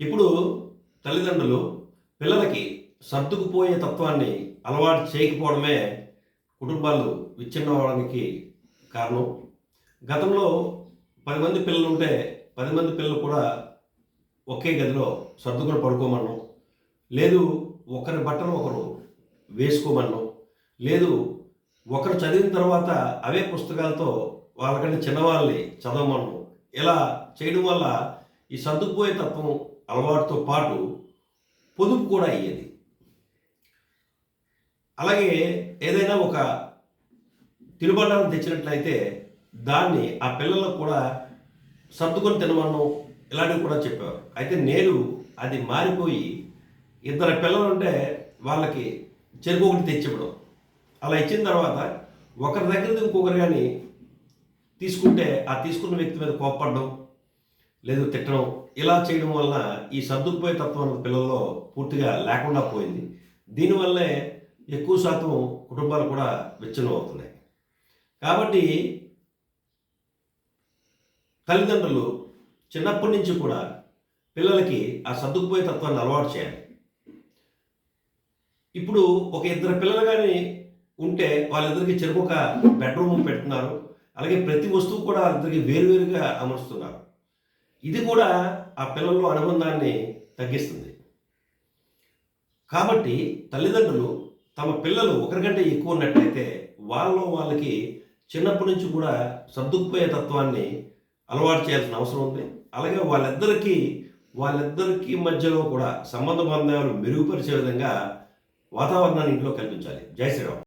ఇప్పుడు తల్లిదండ్రులు పిల్లలకి సర్దుకుపోయే తత్వాన్ని అలవాటు చేయకపోవడమే కుటుంబాలు విచ్ఛిన్నవడానికి కారణం. గతంలో పది మంది పిల్లలు ఉంటే పది మంది పిల్లలు కూడా ఒకే గదిలో సర్దుకొని పడుకోమన్నాం లేదు ఒకరి బట్టలు ఒకరు వేసుకోమన్నాం లేదు ఒకరు చదివిన తర్వాత అవే పుస్తకాలతో వాళ్ళకంటే చిన్నవాళ్ళని చదవమన్నాం ఇలా చేయడం వల్ల ఈ సర్దుకుపోయే తత్వం అలవాటుతో పాటు పొదుపు కూడా అయ్యేది. అలాగే ఏదైనా ఒక తినుబండారం తెచ్చినట్లయితే దాన్ని ఆ పిల్లలకు కూడా సర్దుకొని తినమనం ఇలాంటివి కూడా చెప్పారు అయితే నేడు అది మారిపోయి ఇద్దరు పిల్లలు ఉంటే వాళ్ళకి చెరుకు ఒకటి తెచ్చివ్వడం. అలా ఇచ్చిన తర్వాత ఒకరి దగ్గర ఇంకొకరు కానీ తీసుకుంటే ఆ తీసుకున్న వ్యక్తి మీద కోప్పడడం లేదు తిట్టడం. ఇలా చేయడం వలన ఈ సర్దుకుపోయే తత్వం పిల్లల్లో పూర్తిగా లేకుండా పోయింది. దీనివల్లే ఎక్కువ శాతం కుటుంబాలు కూడా విచ్ఛిన్నం అవుతున్నాయి కాబట్టి తల్లిదండ్రులు చిన్నప్పటి నుంచి కూడా పిల్లలకి ఆ సర్దుకుపోయే తత్వాన్ని అలవాటు చేయాలి. ఇప్పుడు ఒక ఇద్దరు పిల్లలు కానీ ఉంటే వాళ్ళిద్దరికి చెరుకు ఒక బెడ్రూమ్ పెడుతున్నారు అలాగే ప్రతి వస్తువు కూడా వాళ్ళిద్దరికి వేరువేరుగా అమరుస్తున్నారు. ఇది కూడా ఆ పిల్లల్లో అనుబంధాన్ని తగ్గిస్తుంది. కాబట్టి తల్లిదండ్రులు తమ పిల్లలు ఒకరికంటే ఎక్కువ ఉన్నట్లయితే వాళ్ళలో వాళ్ళకి చిన్నప్పటి నుంచి కూడా సర్దుకుపోయే తత్వాన్ని అలవాటు చేయాల్సిన అవసరం ఉంది. అలాగే వాళ్ళిద్దరికీ వాళ్ళిద్దరికీ మధ్యలో కూడా సంబంధ బంధాలు మెరుగుపరిచే విధంగా వాతావరణాన్ని ఇంట్లో కల్పించాలి. జై శ్రీరామ్.